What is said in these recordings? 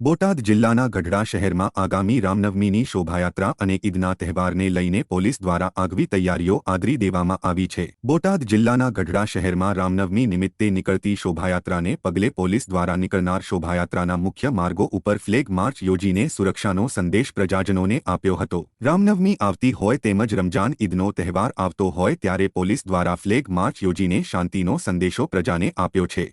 બોટાદ જિલ્લાના ગઢડા શહેરમાં આગામી રામનવમીની શોભાયાત્રા અને ઈદના તહેવારને લઈને પોલીસ દ્વારા આગવી તૈયારીઓ આદરી દેવામાં આવી છે. બોટાદ જિલ્લાના ગઢડા શહેરમાં રામનવમી નિમિત્તે નીકળતી શોભાયાત્રાને પગલે પોલીસ દ્વારા નીકળનાર શોભાયાત્રાના મુખ્ય માર્ગો ઉપર ફ્લેગ માર્ચ યોજીને સુરક્ષાનો સંદેશ પ્રજાજનોને આપ્યો હતો. રામનવમી આવતી હોય તેમજ રમજાન ઈદનો તહેવાર આવતો હોય ત્યારે પોલીસ દ્વારા ફ્લેગ માર્ચ યોજીને શાંતિનો સંદેશો પ્રજાને આપ્યો છે.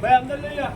ભાઈ અંદર લઈ જા